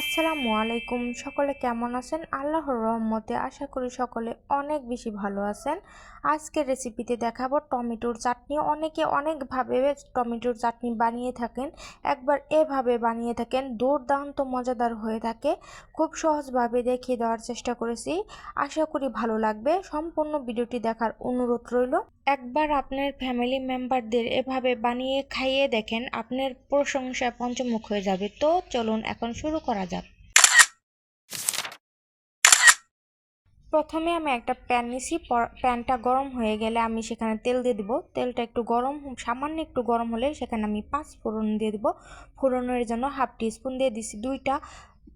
আসসালামু আলাইকুম। সকলে কেমন আছেন? আল্লাহর রহমতে আশা করি সকলে অনেক বেশি ভালো আছেন। আজকের রেসিপিতে দেখাবো টমেটোর চাটনি। অনেকে অনেকভাবে টমেটোর চাটনি বানিয়ে থাকেন, একবার এভাবে বানিয়ে থাকেন, দুর্দান্ত মজাদার হয়ে থাকে। খুব সহজভাবে দেখিয়ে দেওয়ার চেষ্টা করেছি। আশা করি ভালো লাগবে। সম্পূর্ণ ভিডিওটি দেখার অনুরোধ রইল। একবার আপনার ফ্যামিলি মেম্বারদের এভাবে বানিয়ে খাইয়ে দেখেন, আপনার প্রশংসায় পঞ্চমুখ হয়ে যাবে। তো চলুন এখন শুরু করা যাক। প্রথমে আমি একটা প্যান নিছি প্যানটা গরম হয়ে গেলে আমি সেখানে তেল দিয়ে দিব। তেলটা একটু গরম, সামান্য একটু গরম হলে সেখানে আমি পাঁচ ফোড়ন দিয়ে দিব। ফোড়নের জন্য হাফ টি স্পুন দিয়ে দিছি দুইটা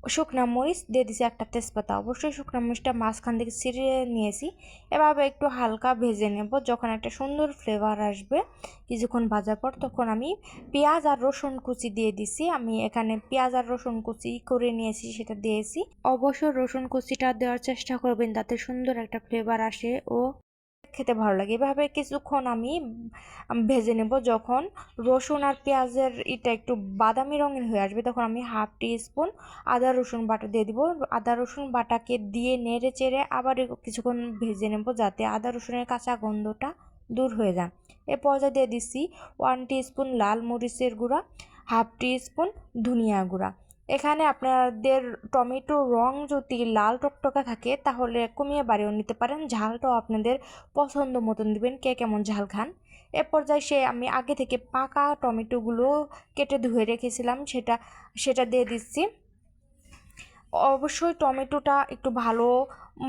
শুকনা মরিচ দিয়ে দিছি একটা তেজপাতা। অবশ্যই শুকনা মরিচটা মাঝখান থেকে ছিঁড়ে নিয়েছি। এভাবে একটু হালকা ভেজে নেব। যখন একটা সুন্দর ফ্লেভার আসবে, কিছুক্ষণ ভাজার পর তখন আমি পেঁয়াজ আর রসুন কুচি দিয়ে দিছি। আমি এখানে পেঁয়াজ আর রসুন কুচি করে নিয়েছি, সেটা দিয়েছি। অবশ্যই রসুন কুচিটা দেওয়ার চেষ্টা করবেন, যাতে সুন্দর একটা ফ্লেভার আসে। ও খেতে ভালো লাগে। এভাবে কিছুক্ষণ আমি ভেজে নেব। যখন রসুন আর পেঁয়াজের এটা একটু বাদামি রঙের হয়ে আসবে, তখন আমি হাফ টি স্পুন আদা, রসুন বাটা দিয়ে দিব। আদা, রসুন বাটাকে দিয়ে নেড়ে চেড়ে আবার কিছুক্ষণ ভেজে নেব, যাতে আদা, রসুনের কাঁচা গন্ধটা দূর হয়ে যায়। এ পর্যায়ে দিয়ে দিচ্ছি ওয়ান টি স্পুন লাল মরিচের গুঁড়া, হাফ টি স্পুন ধনিয়া গুঁড়া। এখানে আপনাদের টমেটোর রং যদি লাল টকটকা থাকে, তাহলে কমিয়ে বাড়িয়েও নিতে পারেন। ঝালটাও আপনাদের পছন্দ মতন দিবেন। কে কেমন ঝাল খান? এ পর্যায়ে সে আমি আগে থেকে পাকা টমেটোগুলো কেটে ধুয়ে রেখেছিলাম। সেটা সেটা দিয়ে দিচ্ছি। অবশ্যই টমেটোটা একটু ভালো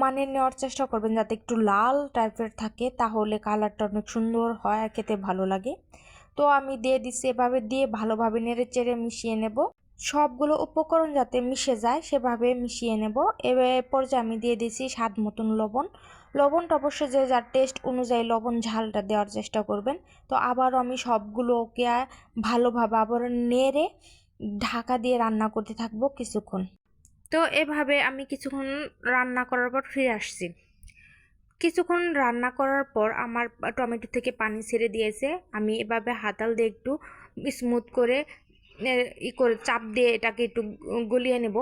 মানের নেওয়ার চেষ্টা করবেন। যাতে একটু লাল টাইপের থাকে, তাহলে কালারটা অনেক সুন্দর হয় আর খেতে ভালো লাগে। তো আমি দিয়ে দিচ্ছি এভাবে, দিয়ে ভালোভাবে নেড়ে চেড়ে মিশিয়ে নেব। সবগুলো উপকরণ যাতে মিশে যায়, সেভাবে মিশিয়ে নেব। এবার পর্যায়ে আমি দিয়ে দিয়েছি স্বাদ মতন লবণ। লবণটা অবশ্যই যে যার টেস্ট অনুযায়ী লবণ ঝালটা দেওয়ার চেষ্টা করবেন। তো আবারও আমি সবগুলোকে ভালোভাবে আবার নেড়ে ঢাকা দিয়ে রান্না করতে থাকব কিছুক্ষণ। তো এভাবে আমি কিছুক্ষণ রান্না করার পর ফিরে আসছি। কিছুক্ষণ রান্না করার পর আমার টমেটো থেকে পানি ছেড়ে দিয়েছে। আমি এভাবে হাতাল দিয়ে একটু স্মুথ করে ই করে চাপ দিয়ে এটাকে একটু গলিয়ে নেব।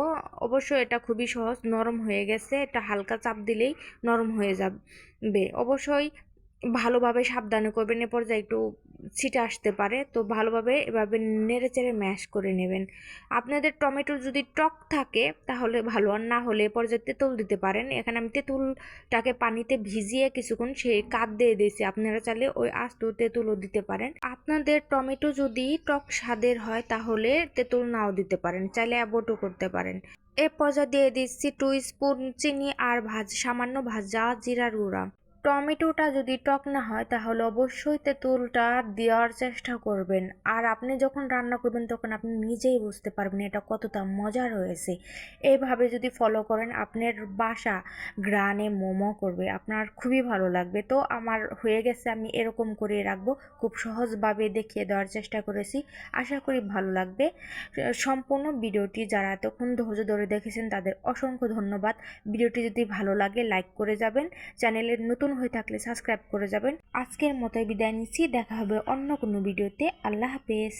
অবশ্যই এটা খুবই সহজ, নরম হয়ে গেছে। এটা হালকা চাপ দিলেই নরম হয়ে যাবে। অবশ্যই ভালোভাবে সাবধানে করবেন, এ পর্যায়ে একটু ছিটে আসতে পারে। তো ভালোভাবে এভাবে নেড়ে চেড়ে ম্যাশ করে নেবেন। আপনাদের টমেটো যদি টক থাকে, তাহলে ভালো। আর না হলে এ পর্যায়ে তেঁতুল দিতে পারেন। এখানে আমি তেঁতুলটাকে পানিতে ভিজিয়ে কিছুক্ষণ সেই কাত দিয়ে দিয়েছি। আপনারা চাইলে ওই আস্ত তেঁতুলও দিতে পারেন। আপনাদের টমেটো যদি টক স্বাদের হয়, তাহলে তেঁতুল নাও দিতে পারেন। চাইলে অ্যাবোটও করতে পারেন। এ পর্যায়ে দিয়ে দিচ্ছি টু স্পুন চিনি আর ভাজ, সামান্য ভাজা জিরার গুঁড়া। টমেটোটা যদি টক না হয়, তাহলে অবশ্যই তেঁতুলটা দেওয়ার চেষ্টা করবেন। আর আপনি যখন রান্না করবেন, তখন আপনি নিজেই বুঝতে পারবেন এটা কতটা মজার হয়েছে। এইভাবে যদি ফলো করেন, আপনার বাসা গ্রানে মোমো করবে। আপনার খুবই ভালো লাগবে। তো আমার হয়ে গেছে, আমি এরকম করে রাখব। খুব সহজভাবে দেখিয়ে দেওয়ার চেষ্টা করেছি। আশা করি ভালো লাগবে। সম্পূর্ণ ভিডিওটি যারা এতক্ষণ ধৈর্য ধরে দেখেছেন, তাদের অসংখ্য ধন্যবাদ। ভিডিওটি যদি ভালো লাগে লাইক করে যাবেন। চ্যানেলের নতুন হয়ে থাকলে সাবস্ক্রাইব করে যাবেন। আজকের মতো বিদায় নিচ্ছি, দেখা হবে অন্য কোনো ভিডিওতে। আল্লাহ হাফেজ।